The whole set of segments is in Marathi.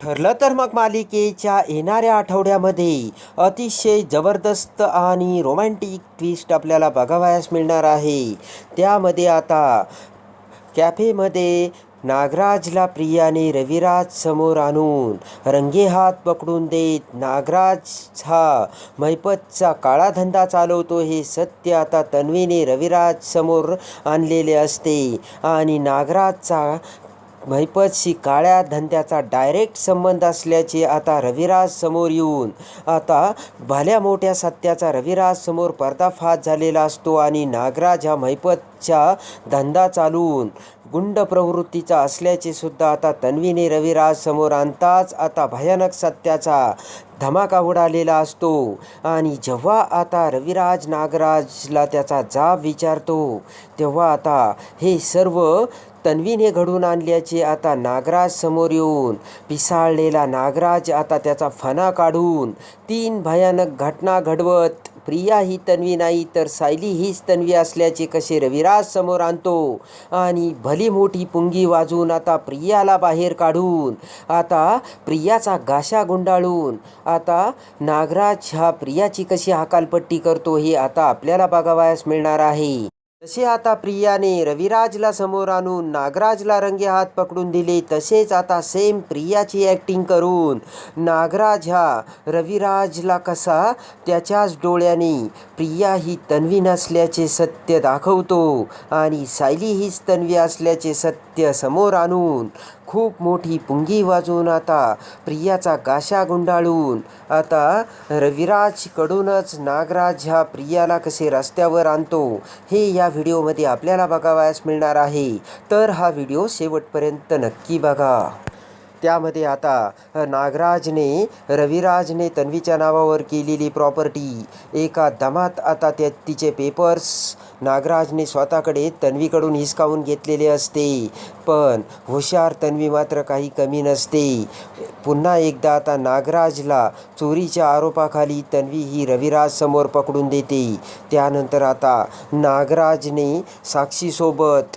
ठरलं तर मग मालिकेच्या येणाऱ्या आठवड्यामध्ये अतिशय जबरदस्त आणि रोमॅन्टिक ट्विस्ट आपल्याला बघावयास मिळणार आहे. त्यामध्ये आता कॅफेमध्ये नागराजला प्रियाने रविराज समोर आणून रंगेहात पकडून देत नागराज हा मैपतचा काळा धंदा चालवतो हे सत्य आता तन्वीने रविराज समोर आणलेले असते आणि नागराजचा महिपतशी काळ्या धंद्याचा डायरेक्ट संबंध असल्याचे आता रविराज समोर येऊन आता भल्या मोठ्या सत्याचा रविराज समोर पर्दाफाश झालेला असतो आणि नागराज हा महिपतच्या धंदा चालवून गुंड प्रवृत्तीचा असल्याचे सुद्धा आता तन्वीने रविराज समोर आणताच आता भयानक सत्याचा धमाका उडालेला असतो. आणि जेव्हा आता रविराज नागराजला त्याचा जाब विचारतो तेव्हा आता हे सर्व तन्वीने घडून आणल्याचे आता नागराज समोर येऊन पिसाळलेला नागराज आता त्याचा फणा काढून तीन भयानक घटना घडवत प्रिया ही तन्वी नाही तर सायली हीच तन्वी असल्याचे कसे रविराज समोर आणतो? आणि भली मोठी पुंगी वाजून आता प्रियाला बाहेर काढून आता प्रियाचा गाशा गुंडाळून आता नागराज हा प्रियाची कशी हकालपट्टी करतो हे आता आपल्याला बघावयास मिळणार आहे. जसे आता प्रियाने रविराजला समोर आणून नागराजला रंगे हात पकडून दिले. तसेच आता सेम प्रियाची ॲक्टिंग करून नागराज हा रविराजला कसा त्याच्याच डोळ्याने प्रिया ही तन्वी नसल्याचे सत्य दाखवतो. आणि सायली हीच तन्वी असल्याचे सत्य समोर आणून खूप मोठी पुंगी वाजवून आता प्रियाचा गाशा गुंडाळून. आता रविराजकडूनच नागराज ह्या प्रियाला कसे रस्त्यावर आणतो हे या व्हिडिओमध्ये आपल्याला बघावयास मिळणार आहे. तर हा व्हिडिओ शेवटपर्यंत नक्की बघा. त्यामध्ये आता नागराजने रविराजने तन्वीच्या नावावर केलेली प्रॉपर्टी. एका दमात आता त्या तिचे पेपर्स नागराजने स्वतःकडे तन्वीकडून हिसकावून घेतलेले असते. पण हुशार तन्वी मात्र काही कमी नसते. पुन्हा एकदा आता नागराजला चोरीच्या आरोपाखाली तन्वी ही रविराज समोर पकडून देते. त्यानंतर आता नागराजने साक्षीसोबत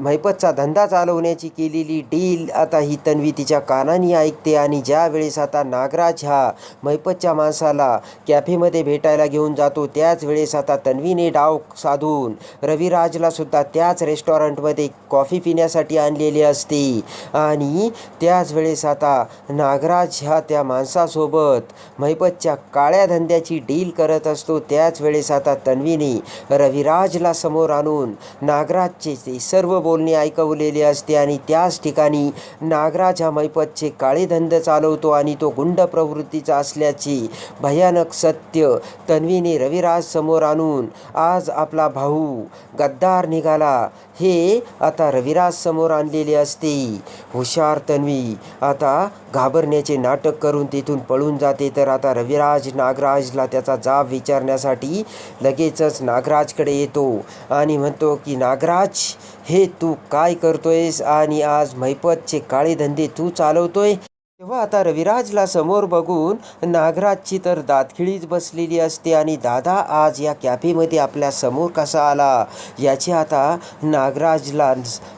महिपतचा धंदा चालवण्याची केलेली डील. आता ही तन्वी तिच्या कानाने ऐकते आणि ज्या वेळेस आता नागराज हा महिपतच्या माणसाला कॅफेमध्ये भेटायला घेऊन जातो त्याच वेळेस आता तन्वीने डाव साधून रविराजला सुद्धा त्याच रेस्टॉरंटमध्ये कॉफी पिण्यासाठी आणलेली असते. आणि त्याच वेळेस आता नागराज ह्या त्या माणसासोबत महिपतच्या काळ्या धंद्याची डील करत असतो. त्याच वेळेस आता तन्वीने रविराजला समोर आणून नागराजचे ते सर्व बोलणे ऐकवलेले असते आणि त्याच ठिकाणी नागराज हा मैपतचे काळेधंद चालवतो आणि तो गुंड प्रवृत्तीचा असल्याचे भयानक सत्य तन्वीने रविराज समोर आणून आज आपला भाऊ गद्दार निघाला. हे आता रविराज समोर आणलेले असते. हुशार तन्वी आता घाबरण्याचे नाटक करून तिथून पळून जाते. तर आता रविराज नागराजला त्याचा जाब विचारण्यासाठी लगेचच नागराजकडे येतो आणि म्हणतो की नागराज हे तू काय करतोयस? आणि आज मैपतचे काळे धंदे तू चालवतोय? तेव्हा आता रविराजला समोर बघून नागराजची तर दातखिळीच बसलेली असते आणि दादा आज या कॅफेमध्ये आपल्यासमोर कसा आला? याची आता नागराजला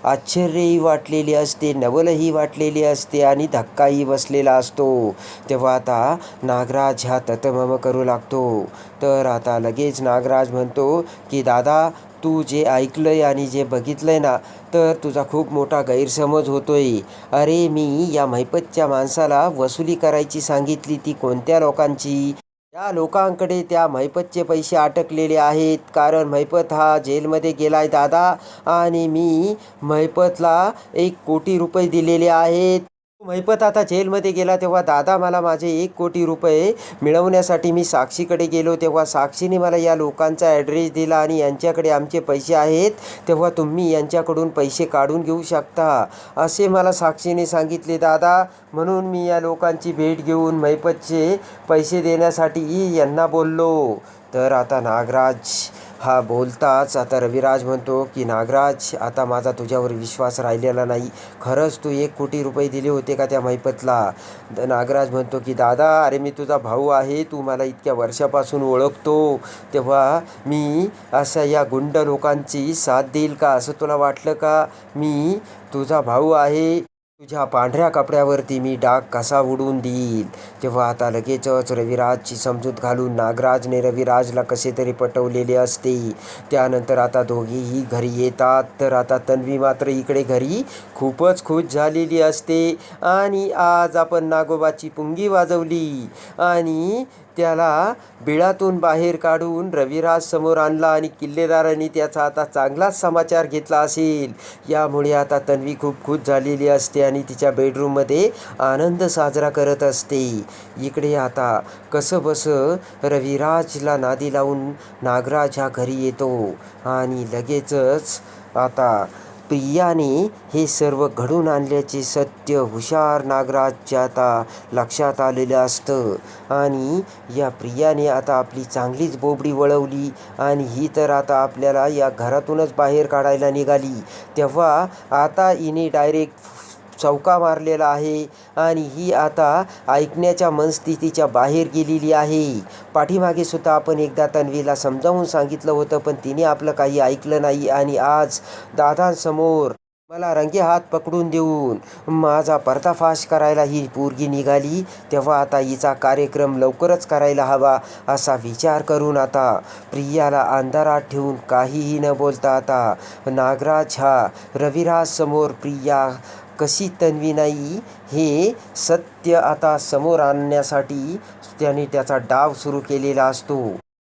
आश्चर्यही वाटलेली असते नवलही वाटलेली असते आणि धक्काही बसलेला असतो. तेव्हा आता नागराज हा ततमम करू लागतो. तर आता लगेच नागराज म्हणतो की दादा तू जे ऐकलंय आणि जे बघितलंय ना तर तुझा खूप मोठा गैरसमज होतोय. अरे मी या महिपतच्या माणसाला वसुली करायची सांगितली ती कोणत्या लोकांची? त्या लोकांकडे त्या महिपतचे पैसे अटकलेले आहेत कारण महिपत हा जेलमध्ये गेलाय दादा. आणि मी महिपतला एक कोटी रुपये दिलेले आहेत. महिपत आता जेलमध्ये गेला तेव्हा दादा मला माझे एक कोटी रुपये मिळवण्यासाठी मी साक्षीकडे गेलो. तेव्हा साक्षीने मला या लोकांचा ॲड्रेस दिला आणि यांच्याकडे आमचे पैसे आहेत. तेव्हा तुम्ही यांच्याकडून पैसे काढून घेऊ शकता असे मला साक्षीने सांगितले. दादा म्हणून मी या लोकांची भेट घेऊन महिपतचे पैसे देण्यासाठीही यांना बोललो. तर आता नागराज हा बोलताच आता रविराज म्हणतो की नागराज आता माझा तुझ्यावर विश्वास राहिलेला नाही. खरंच तू एक कोटी रुपये दिले होते का त्या मैपतला? नागराज म्हणतो की दादा अरे मी तुझा भाऊ आहे. तू मला इतक्या वर्षापासून ओळखतो. तेव्हा मी अशा या गुंड लोकांची साथ देईल का? असं तुला वाटलं का? मी तुझा भाऊ आहे. तुझ्या पांढऱ्या कपड्यावरती मी डाग कसा उडवून देईल? तेव्हा आता लगेचच रविराजची समजूत घालून नागराजने रविराजला कसे तरी पटवलेले असते त्यानंतर आता दोघेही घरी येतात. तर आता तन्वी मात्र इकडे घरी खूपच खुश झालेली असते. आणि आज आपण नागोबाची पुंगी वाजवली. आणि त्याला बिळातून बाहेर काढून रविराज समोर आणला आणि किल्लेदारांनी त्याचा आता चांगलाच समाचार घेतला असेल. यामुळे आता तन्वी खूप खुश झालेली असते आणि तिच्या बेडरूममध्ये आनंद साजरा करत असते. इकडे आता कसं बसं रविराजला नादी लावून नागराज ह्या घरी येतो आणि लगेचच आता प्रियाने हे सर्व घडून आणल्याचे सत्य हुशार नागराजच्या आता लक्षात आलेलं असतं. आणि या प्रियाने आता आपली चांगलीच बोबडी वळवली आणि ही तर आता आपल्याला या घरातूनच बाहेर काढायला निघाली. तेव्हा आता हिने डायरेक्ट चौका मारलेला आहे आणि ही आता ऐकण्याच्या मनस्थितीच्या बाहेर गेलेली आहे. पाठीमागे सुद्धा आपण एकदा तन्वीला समजावून सांगितलं होतं पण तिने आपलं काही ऐकलं नाही आणि आज दादांसमोर मला रंगे हात पकडून देऊन माझा पर्दाफाश करायला ही पोरगी निघाली. तेव्हा आता हिचा कार्यक्रम लवकरच करायला हवा असा विचार करून आता प्रियाला अंधारात ठेवून काहीही न बोलता आता नागराज हा रविराजसमोर प्रिया कशी तन्वी नाही हे सत्य आता समोर आणण्यासाठी त्याने त्याचा डाव सुरू केलेला असतो.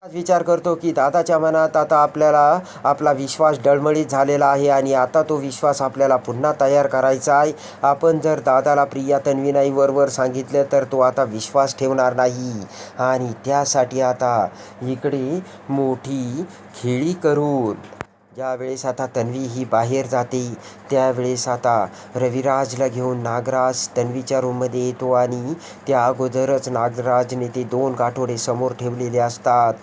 आज विचार करतो की दादाच्या मनात आता आपल्याला आपला विश्वास डळमळीत झालेला आहे आणि आता तो विश्वास आपल्याला पुन्हा तयार करायचा आहे. आपण जर दादाला प्रिया तन्वी वरवर सांगितलं तर तो आता विश्वास ठेवणार नाही. आणि त्यासाठी आता इकडे मोठी खेळी करून ज्यावेळेस आता तन्वी ही बाहेर जाते त्यावेळेस आता रविराजला घेऊन नागराज तन्वीच्या रूममध्ये येतो आणि त्या अगोदरच नागराजने ते दोन गाठोडे समोर ठेवलेले असतात.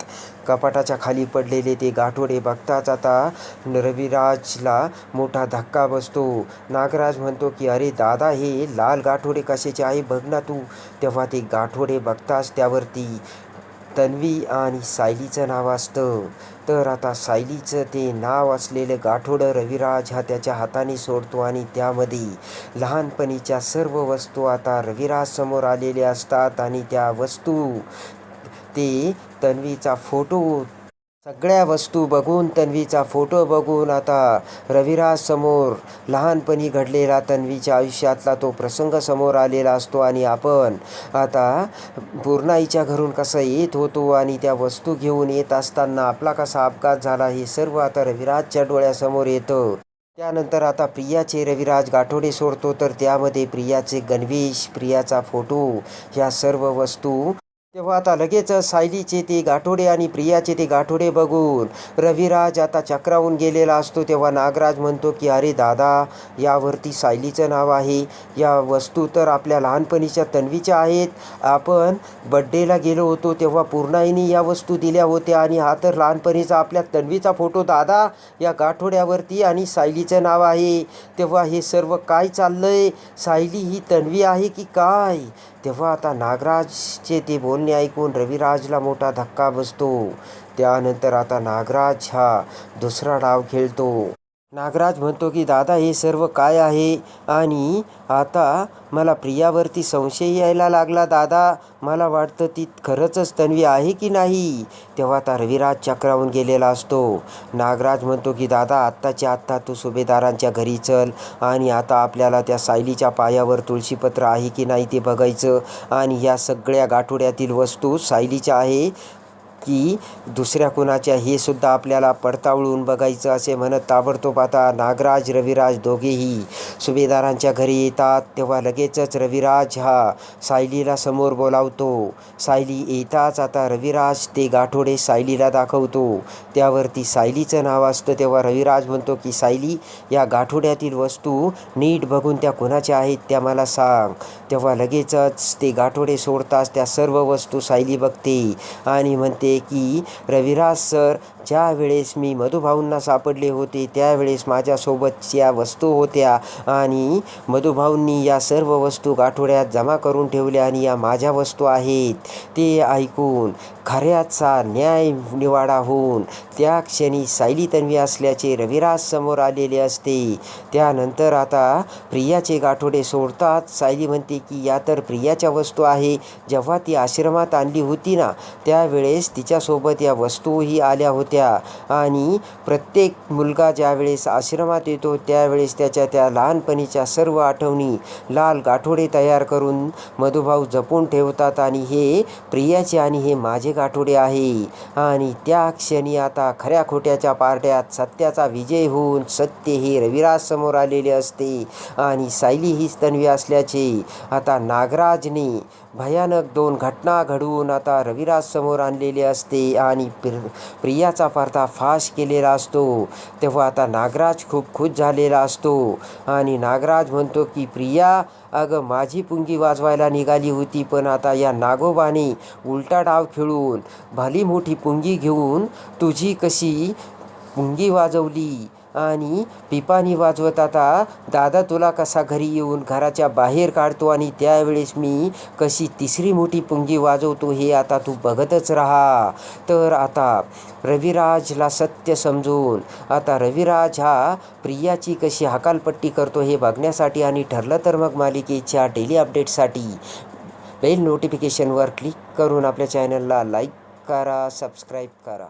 कपाटाच्या खाली पडलेले ते गाठोडे बघताच आता रविराजला मोठा धक्का बसतो. नागराज म्हणतो की अरे दादा हे लाल गाठोडे कशाचे आहे? बघ ना तू. तेव्हा ते गाठोडे बघताच त्यावरती तन्वी आणि सायलीचं नाव असतं. तर आता सायलीचं ते नाव असलेलं गाठोडं रविराज हा त्याच्या हाताने सोडतो आणि त्यामध्ये लहानपणीच्या सर्व वस्तू आता रविराज समोर असतात आणि त्या वस्तू ते तन्वीचा फोटो सगळ्या वस्तू बघून तन्वीचा फोटो बघून आता रविराज समोर लहानपणी घडलेला तन्वीच्या आयुष्यातला तो प्रसंग समोर आलेला असतो आणि आपण आता पूर्णाईच्या घरून कसं येत होतो आणि त्या वस्तू घेऊन येत असताना आपला कसा अपघात झाला हे सर्व आता रविराजच्या डोळ्यासमोर येतं. त्यानंतर आता प्रियाचे रविराज गाठोडे सोडतो तर त्यामध्ये प्रियाचे गणवेश प्रियाचा फोटो ह्या सर्व वस्तू तेव्हा आता लगेच सायलीचे ते गाठोडे आणि प्रियाचे ते गाठोडे बघून रविराज आता चक्रावून गेलेला असतो. तेव्हा नागराज म्हणतो की अरे दादा यावरती सायलीचं नाव आहे. या वस्तू तर आपल्या लहानपणीच्या तन्वीच्या आहेत. आपण बड्डेला गेलो होतो तेव्हा पूर्णाईने या वस्तू दिल्या होत्या आणि हा तर लहानपणीचा आपल्या तन्वीचा फोटो. दादा या गाठोड्यावरती आणि सायलीचं नाव आहे. तेव्हा हे सर्व काय चाललं आहे सायली ही तन्वी आहे की काय? तेव्हा आता नागराजचे ते बोलणे ऐकून रविराजला मोठा धक्का बसतो. त्यानंतर आता नागराज हा दुसरा डाव खेळतो. नागराज म्हणतो की दादा हे सर्व काय आहे? आणि आता मला प्रियावरती संशय यायला लागला दादा. मला वाटतं ती खरंचच तन्वी आहे की नाही? तेव्हा आता रविराज चक्रावून गेलेला असतो. नागराज म्हणतो की दादा आत्ताच्या आत्ता तू सुभेदारांच्या घरी चल. आणि आता आपल्याला त्या सायलीच्या पायावर तुळशीपत्र आहे की नाही ते बघायचं. आणि या सगळ्या गाठोड्यातील वस्तू सायलीच्या आहे. की दुसऱ्या कुणाच्या हे सुद्धा आपल्याला पडताळून बघायचं असे म्हणत ताबडतोब आता नागराज रविराज दोघेही सुभेदारांच्या घरी येतात. तेव्हा लगेचच रविराज हा सायलीला समोर बोलावतो. सायली येताच आता रविराज ते गाठोडे सायलीला दाखवतो. त्यावरती सायलीचं नाव असतं. तेव्हा रविराज म्हणतो की सायली या गाठोड्यातील वस्तू नीट बघून त्या कुणाच्या आहेत त्या मला सांग. तेव्हा लगेचच ते गाठोडे सोडताच त्या सर्व वस्तू सायली बघते आणि म्हणते म्हणते की रविराज सर ज्या वेळेस मी मधुभाऊंना सापडले होते त्यावेळेस माझ्यासोबतच्या वस्तू होत्या आणि मधुभाऊंनी या सर्व वस्तू गाठोड्यात जमा करून ठेवल्या आणि या माझ्या वस्तू आहेत ते ऐकून खऱ्याचा न्याय निवाडा होऊन त्या क्षणी सायली तन्वी असल्याचे रविराज समोर आलेले असते. त्यानंतर आता प्रियाचे गाठोडे सोडतात सायली म्हणते की या तर प्रियाच्या वस्तू आहे जेव्हा ती आश्रमात आणली होती ना त्यावेळेस तिच्यासोबत या वस्तूही आल्या होत्या. आणि प्रत्येक मुलगा ज्यावेळेस आश्रमात येतो त्यावेळेस त्याच्या त्या लहानपणीच्या सर्व आठवणी लाल गाठोडे तयार करून मधुभाऊ जपून ठेवतात आणि हे प्रियाचे आणि हे माझे गाठोडे आहे. आणि त्या क्षणी आता खऱ्या खोट्याच्या पारड्यात सत्याचा विजय होऊन सत्य हे रविराज समोर आलेले असते आणि सायली हीच तन्वी असल्याचे. आता नागराजने भयानक दोन घटना घडवून आता रविराज समोर आणलेले असते आणि प्र प्रियाचा पार्था फाश केलेला असतो. तेव्हा आता नागराज खूप खुश झालेला असतो. आणि नागराज म्हणतो की प्रिया अगं माझी पुंगी वाजवायला निघाली होती पण आता या नागोबाने उलटा डाव खेळून भली मोठी पुंगी घेऊन तुझी कशी पुंगी वाजवली? आणि पिपाणी वाजवत आता दादा तुला कसा घरी येऊन घराच्या बाहेर काढतो आणि त्यावेळेस मी कशी तिसरी मोठी पुंगी वाजवतो हे आता तू बघतच राहा. तर आता रविराजला सत्य समजून आता रविराज हा प्रियाची कशी हकालपट्टी करतो हे बघण्यासाठी आणि ठरलं तर मग मालिकेच्या डेली अपडेटसाठी बेल नोटिफिकेशनवर क्लिक करून आपल्या चॅनलला लाईक करा सबस्क्राईब करा.